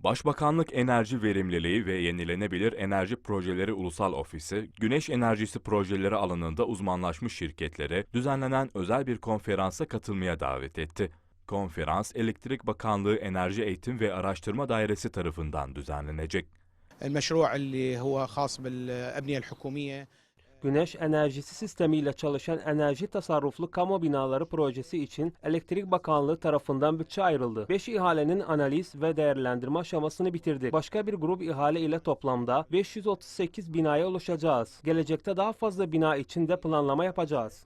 Başbakanlık Enerji Verimliliği ve Yenilenebilir Enerji Projeleri Ulusal Ofisi, güneş enerjisi projeleri alanında uzmanlaşmış şirketlere düzenlenen özel bir konferansa katılmaya davet etti. Konferans, Elektrik Bakanlığı Enerji Eğitim ve Araştırma Dairesi tarafından düzenlenecek. المشروع اللي هو خاص بالأبنية الحكومية Güneş enerjisi sistemiyle çalışan enerji tasarruflu kamu binaları projesi için Elektrik Bakanlığı tarafından bütçe ayrıldı. 5 ihalenin analiz ve değerlendirme aşamasını bitirdik. Başka bir grup ihale ile toplamda 538 binaya ulaşacağız. Gelecekte daha fazla bina için de planlama yapacağız.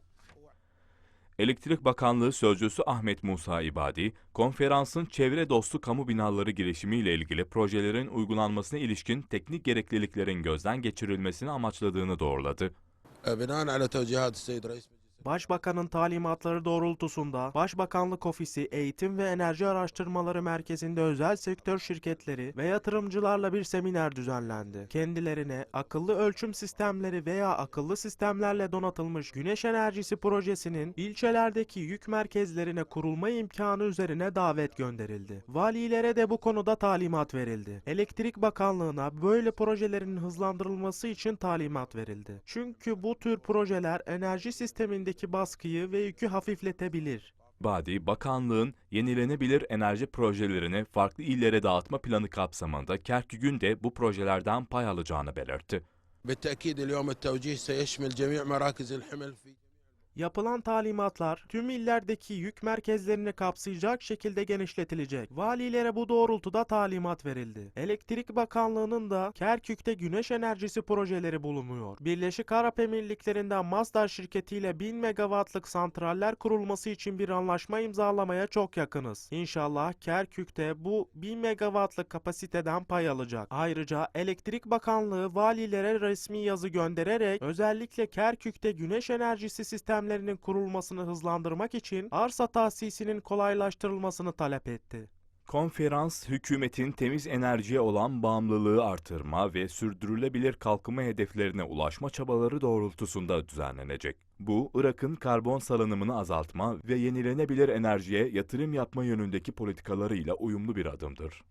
Elektrik Bakanlığı Sözcüsü Ahmet Musa İbadi, konferansın çevre dostu kamu binaları girişimiyle ilgili projelerin uygulanmasına ilişkin teknik gerekliliklerin gözden geçirilmesini amaçladığını doğruladı. بناء على توجيهات السيد رئيس Başbakanın talimatları doğrultusunda Başbakanlık Ofisi Eğitim ve Enerji Araştırmaları Merkezi'nde özel sektör şirketleri ve yatırımcılarla bir seminer düzenlendi. Kendilerine akıllı ölçüm sistemleri veya akıllı sistemlerle donatılmış güneş enerjisi projesinin ilçelerdeki yük merkezlerine kurulma imkanı üzerine davet gönderildi. Valilere de bu konuda talimat verildi. Elektrik Bakanlığı'na böyle projelerin hızlandırılması için talimat verildi. Çünkü bu tür projeler enerji sistemindeki baskıyı ve yükü hafifletebilir. Badi, bakanlığın yenilenebilir enerji projelerini farklı illere dağıtma planı kapsamında Kerkük'ün de bu projelerden pay alacağını belirtti. بالتأكيد اليوم التوجيه سيشمل جميع مراكز الحمل في Yapılan talimatlar tüm illerdeki yük merkezlerini kapsayacak şekilde genişletilecek. Valilere bu doğrultuda talimat verildi. Elektrik Bakanlığı'nın da Kerkük'te güneş enerjisi projeleri bulunuyor. Birleşik Arap Emirlikleri'nden Masdar şirketiyle 1000 megawattlık santraller kurulması için bir anlaşma imzalamaya çok yakınız. İnşallah Kerkük'te bu 1000 megawattlık kapasiteden pay alacak. Ayrıca Elektrik Bakanlığı valilere resmi yazı göndererek özellikle Kerkük'te güneş enerjisi sistemlerinin kurulmasını hızlandırmak için arsa tahsisinin kolaylaştırılmasını talep etti. Konferans, hükümetin temiz enerjiye olan bağımlılığı artırma ve sürdürülebilir kalkınma hedeflerine ulaşma çabaları doğrultusunda düzenlenecek. Bu, Irak'ın karbon salınımını azaltma ve yenilenebilir enerjiye yatırım yapma yönündeki politikalarıyla uyumlu bir adımdır.